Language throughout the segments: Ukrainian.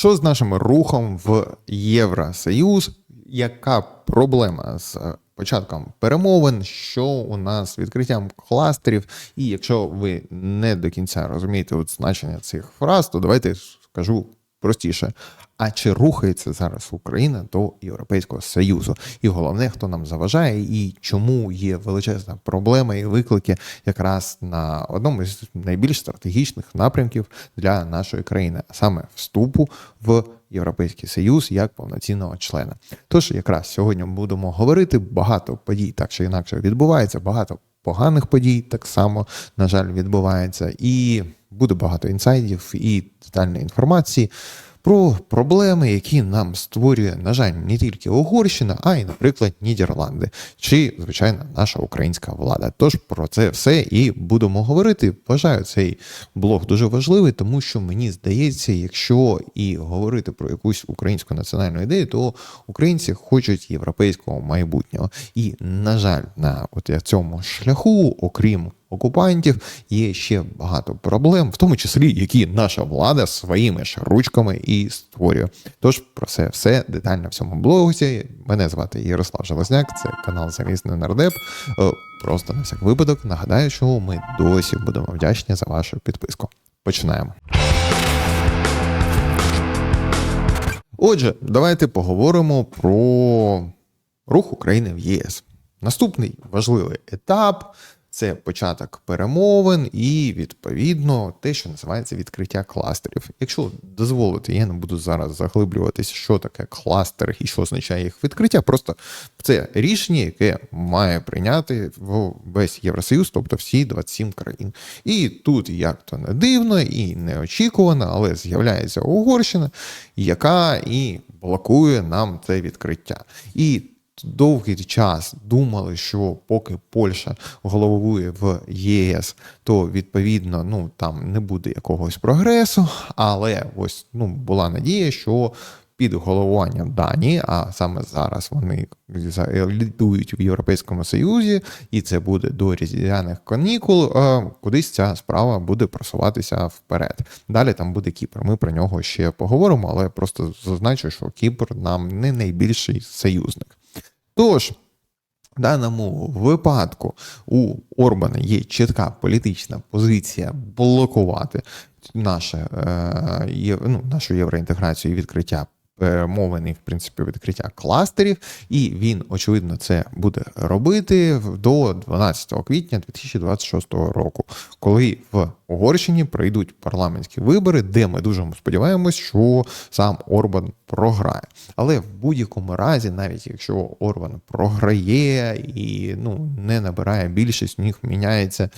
Що з нашим рухом в Євросоюз? Яка проблема з початком перемовин? Що у нас з відкриттям кластерів? І якщо ви не до кінця розумієте от значення цих фраз, то давайте скажу простіше. А чи рухається зараз Україна до Європейського Союзу? І головне, хто нам заважає, і чому є величезна проблема і виклики якраз на одному з найбільш стратегічних напрямків для нашої країни, саме вступу в Європейський Союз як повноцінного члена. Тож якраз сьогодні будемо говорити багато подій, так чи інакше відбувається, багато поганих подій так само, на жаль, відбувається, і буде багато інсайдів і детальної інформації про проблеми, які нам створює, на жаль, не тільки Угорщина, а й, наприклад, Нідерланди чи, звичайно, наша українська влада. Тож про це все і будемо говорити. Вважаю цей блог дуже важливий, тому що мені здається, якщо і говорити про якусь українську національну ідею, то українці хочуть європейського майбутнього. І, на жаль, на от цьому шляху, окрім окупантів є ще багато проблем, в тому числі які наша влада своїми ж ручками і створює. Тож про це все детально в цьому блозі. Мене звати Ярослав Железняк, це канал Залізний Нардеп. Е, просто на всяк випадок нагадаю, що ми досі будемо вдячні за вашу підписку. Починаємо. Отже, давайте поговоримо про рух України в ЄС. Наступний важливий етап це початок перемовин і, відповідно, те, що називається відкриття кластерів. Якщо дозволити, я не буду зараз заглиблюватися, що таке кластер і що означає їх відкриття. Просто це рішення, яке має прийняти весь Євросоюз, тобто всі 27 країн. І тут як то не дивно і неочікувано, але з'являється Угорщина, яка і блокує нам це відкриття. І довгий час думали, що поки Польща головує в ЄС, то відповідно ну там не буде якогось прогресу. Але ось ну була надія, що під головуванням Данії, а саме зараз вони лідують в Європейському Союзі, і це буде до різдвяних канікул. Кудись ця справа буде просуватися вперед. Далі там буде Кіпр. Ми про нього ще поговоримо, але просто зазначу, що Кіпр нам не найбільший союзник. Тож, в даному випадку у Орбана є чітка політична позиція блокувати наше, е, ну, нашу євроінтеграцію і відкриття перемовини, в принципі, відкриття кластерів, і він, очевидно, це буде робити до 12 квітня 2026 року, коли в Угорщині пройдуть парламентські вибори, де ми дуже сподіваємось, що сам Орбан програє. Але в будь-якому разі, навіть якщо Орбан програє і ну не набирає більшість, у них міняється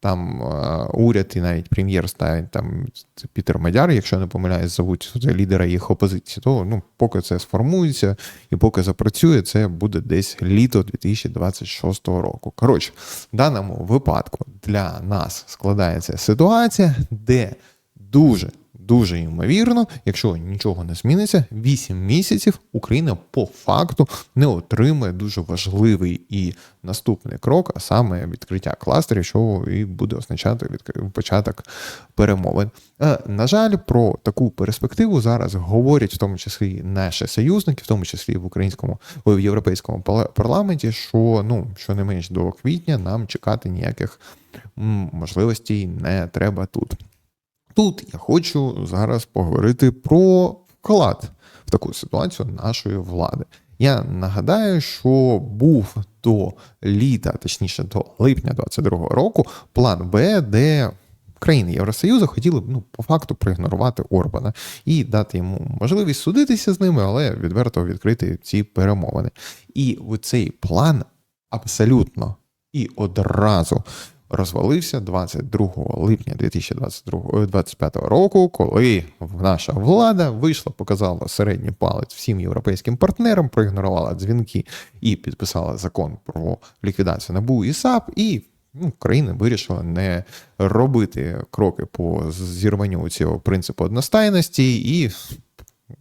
там е, уряд і навіть прем'єр ставить там Пітер Мадяр, якщо не помиляюсь, зовуть лідера їх опозиції, то ну, поки це сформується і поки запрацює, це буде десь літо 2026 року. Коротше, в даному випадку для нас складається ситуація, де дуже дуже ймовірно, якщо нічого не зміниться, 8 місяців Україна по факту не отримає дуже важливий і наступний крок, а саме відкриття кластерів, що і буде означати початок перемовин. Е, на жаль, про таку перспективу зараз говорять в тому числі наші союзники, в тому числі в українському в європейському парламенті, що ну що не менш до квітня нам чекати ніяких можливостей не треба тут. Тут я хочу зараз поговорити про вклад в таку ситуацію нашої влади. Я нагадаю, що був до літа, точніше до липня 2022 року, план Б, де країни Євросоюзу хотіли б ну, по факту проігнорувати Орбана і дати йому можливість судитися з ними, але відверто відкрити ці перемовини. І цей план абсолютно і одразу розвалився 22 липня 2025 року, коли наша влада вийшла, показала середній палець всім європейським партнерам, проігнорувала дзвінки і підписала закон про ліквідацію НАБУ і САП, і ну, країна вирішила не робити кроки по зірванню цього принципу одностайності і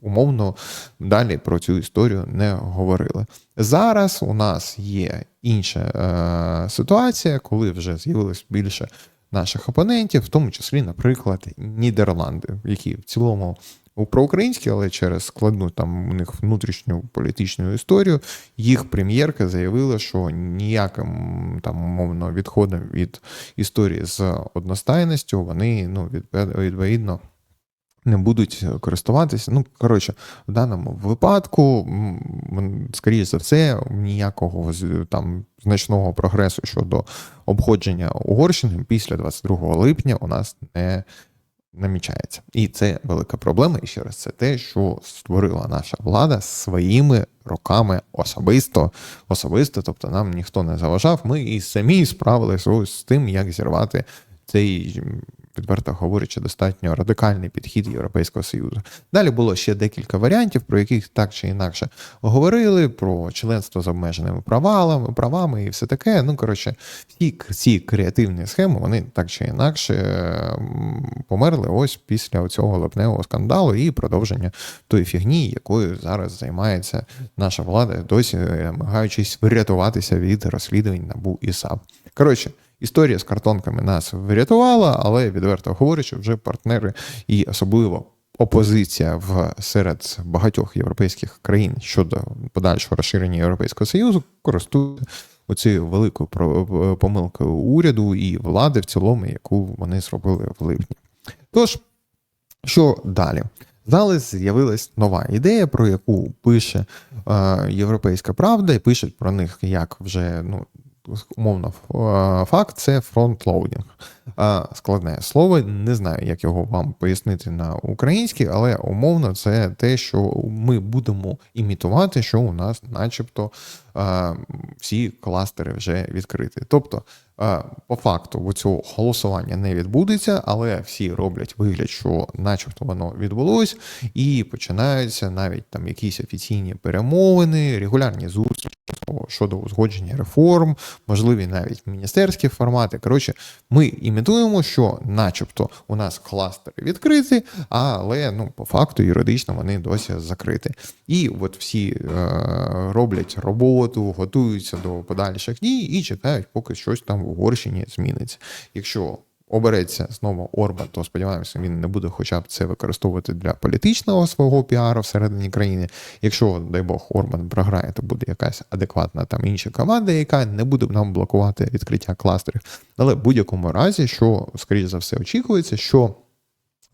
умовно далі про цю історію не говорили. Зараз у нас є інша е, ситуація, коли вже з'явилось більше наших опонентів, в тому числі, наприклад, Нідерланди, які в цілому проукраїнські, але через складну там у них внутрішню політичну історію, їх прем'єрка заявила, що ніяким там умовно відходом від історії з одностайністю вони ну відповідно. Не будуть користуватися. Ну, коротше, в даному випадку, скоріше за все, ніякого там значного прогресу щодо обходження Угорщини після 22 липня у нас не намічається. І це велика проблема. І ще раз, це те, що створила наша влада своїми руками особисто. Особисто, тобто нам ніхто не заважав. Ми і самі справилися з тим, як зірвати цей. Відверто говорячи, достатньо радикальний підхід Європейського Союзу. Далі було ще декілька варіантів, про яких так чи інакше говорили: про членство з обмеженими правами, правами і все таке. Ну коротше, всі ці креативні схеми вони так чи інакше померли ось після цього липневого скандалу і продовження тої фігні, якою зараз займається наша влада, досі намагаючись врятуватися від розслідувань НАБУ і САП. Коротше. Історія з картонками нас врятувала, але відверто говорячи, вже партнери і особливо опозиція в серед багатьох європейських країн щодо подальшого розширення Європейського Союзу користуються оцією великою помилкою уряду і влади в цілому, яку вони зробили в липні. Тож, що далі? Далі з'явилась нова ідея, про яку пише е, Європейська Правда, і пишуть про них як вже ну, умовно факт це фронтлоудінг. Складне слово, не знаю, як його вам пояснити на українській, але умовно це те, що ми будемо імітувати, що у нас, начебто, всі кластери вже відкриті. Тобто, по факту цього голосування не відбудеться, але всі роблять вигляд, що начебто воно відбулось, і починаються навіть там якісь офіційні перемовини, регулярні зустрічі щодо узгодження реформ, можливі навіть міністерські формати. Коротше, ми імітуємо, що, начебто, у нас кластери відкриті, але ну, по факту юридично вони досі закриті. І от всі е, роблять роботу, готуються до подальших дій і чекають, поки щось там в Угорщині зміниться. Якщо обереться знову Орбан, то сподіваємося, він не буде хоча б це використовувати для політичного свого піару всередині країни. Якщо, дай Бог, Орбан програє, то буде якась адекватна там інша команда, яка не буде нам блокувати відкриття кластерів. Але в будь-якому разі, що скоріш за все очікується, що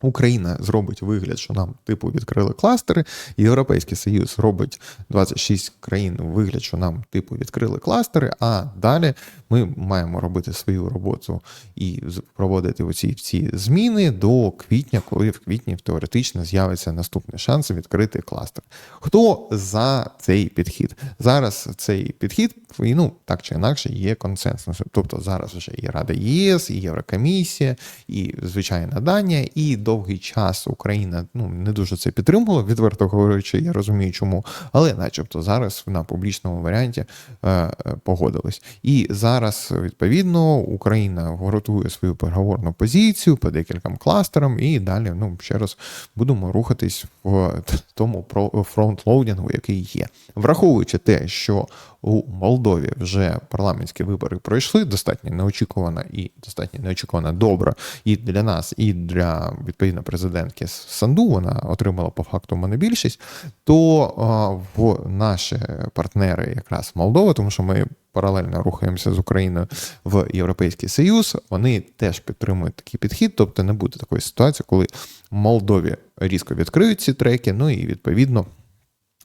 Україна зробить вигляд, що нам типу відкрили кластери. Європейський Союз робить 26 країн вигляд, що нам типу відкрили кластери. А далі ми маємо робити свою роботу і проводити оці ці зміни до квітня, коли в квітні теоретично з'явиться наступний шанс відкрити кластер. Хто за цей підхід? Зараз цей підхід ну так чи інакше є консенсусом. Тобто зараз вже і Рада ЄС, і Єврокомісія, і звичайна Данія, і довгий час Україна ну не дуже це підтримувала, відверто говорячи, я розумію, чому, але, начебто, зараз на публічному варіанті е, е, погодились. І зараз, відповідно, Україна готує свою переговорну позицію по декільком кластерам, і далі, ну ще раз будемо рухатись в тому фронтлоудінгу, який є, враховуючи те, що у Молдові вже парламентські вибори пройшли достатньо неочікувано і достатньо неочікувано добре і для нас, і для відповідно президентки Санду. Вона отримала по факту монобільшість. То в наші партнери, якраз Молдова, тому що ми. Паралельно рухаємося з Україною в Європейський Союз. Вони теж підтримують такий підхід, тобто не буде такої ситуації, коли Молдові різко відкриють ці треки. Ну і відповідно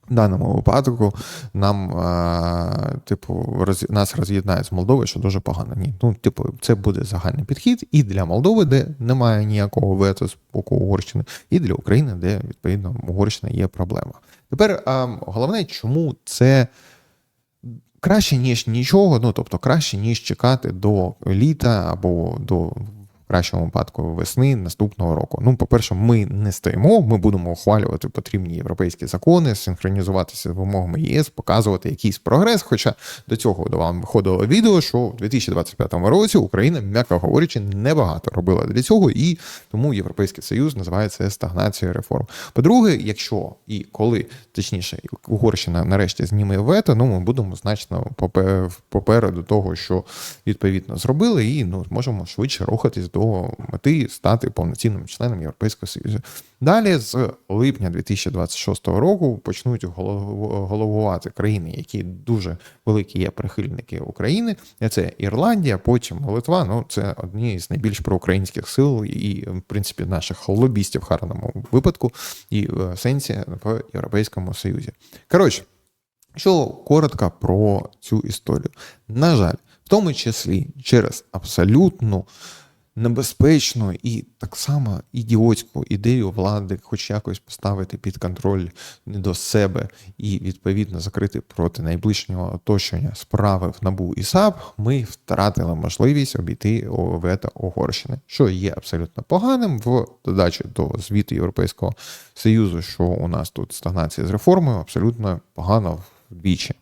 в даному випадку нам, е, типу, роз, нас роз'єднають з Молдовою, що дуже погано. Ні, ну, типу, це буде загальний підхід і для Молдови, де немає ніякого вето з боку Угорщини, і для України, де відповідно Угорщина є проблема. Тепер е, головне, чому це. Краще, ніж нічого, ну тобто краще, ніж чекати до літа або до кращому випадку весни наступного року. Ну, по-перше, ми не стоїмо, ми будемо ухвалювати потрібні європейські закони, синхронізуватися з вимогами ЄС, показувати якийсь прогрес. Хоча до цього до вам виходило відео, що в 2025 році Україна, м'яко говорячи, небагато робила для цього, і тому Європейський Союз називає це стагнацією реформ. По-друге, якщо і коли точніше Угорщина нарешті зніме вето, ну ми будемо значно попе- попереду того, що відповідно зробили, і ну зможемо швидше рухатись до до мети стати повноцінним членом Європейського Союзу. Далі, з липня 2026 року, почнуть голов- головувати країни, які дуже великі є прихильники України. Це Ірландія, потім Литва. Ну це одні з найбільш проукраїнських сил і, в принципі, наших лобістів в гарному випадку і в сенсі в Європейському Союзі. Коротше. Що коротко про цю історію. На жаль, в тому числі через абсолютну небезпечну і так само ідіотську ідею влади, хоч якось поставити під контроль до себе і відповідно закрити проти найближнього оточення справи в НАБУ і САП, ми втратили можливість обійти вето Угорщини, що є абсолютно поганим в додачі до звіту Європейського Союзу, що у нас тут стагнація з реформою, абсолютно погано вдвічі.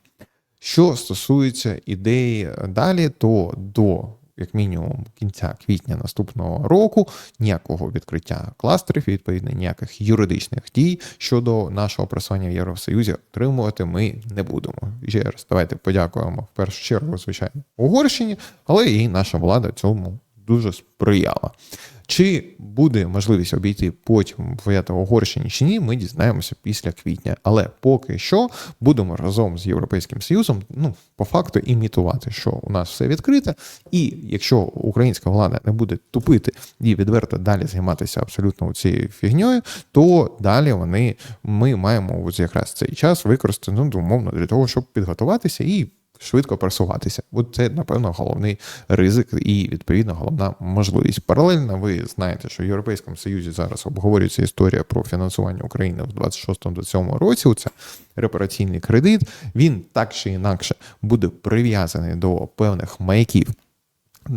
Що стосується ідеї далі, то до як мінімум кінця квітня наступного року ніякого відкриття кластерів, відповідно, ніяких юридичних дій щодо нашого просування в Євросоюзі отримувати ми не будемо. Ще раз давайте подякуємо в першу чергу, звичайно, Угорщині, але і наша влада цьому дуже сприяла. Чи буде можливість обійти потім вето Угорщині чи ні, ми дізнаємося після квітня. Але поки що будемо разом з Європейським Союзом, ну по факту імітувати, що у нас все відкрите, і якщо українська влада не буде тупити і відверто далі займатися абсолютно цією фігньою, то далі вони ми маємо ось якраз цей час використати ну, умовно для того, щоб підготуватися і швидко просуватися. От це, напевно, головний ризик і, відповідно, головна можливість. Паралельно, ви знаєте, що в Європейському Союзі зараз обговорюється історія про фінансування України в 26-27 році. Це репараційний кредит. Він так чи інакше буде прив'язаний до певних маяків.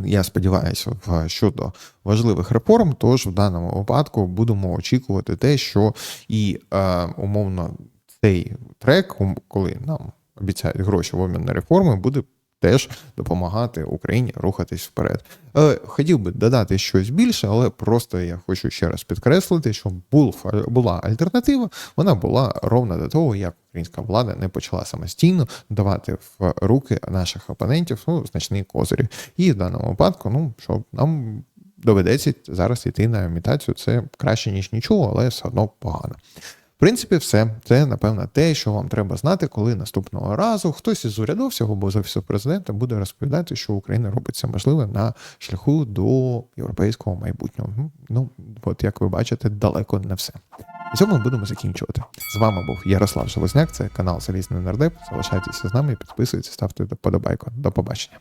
Я сподіваюся, щодо важливих реформ, тож в даному випадку будемо очікувати те, що і е, умовно цей трек, коли нам обіцяють гроші в обмін на реформи, буде теж допомагати Україні рухатись вперед. Е, хотів би додати щось більше, але просто я хочу ще раз підкреслити, що була альтернатива. Вона була ровно до того, як українська влада не почала самостійно давати в руки наших опонентів ну, значні козирі. І в даному випадку, ну що нам доведеться зараз йти на імітацію. Це краще ніж нічого, але все одно погано. Принципі, все це напевно те, що вам треба знати, коли наступного разу хтось із урядовців або з офісу президента буде розповідати, що Україна робить це можливе на шляху до європейського майбутнього. Ну от як ви бачите, далеко не все. На цьому ми будемо закінчувати. З вами був Ярослав Железняк, це канал Залізний Нардеп. Залишайтеся з нами, підписуйтесь, ставте подобайку. До побачення.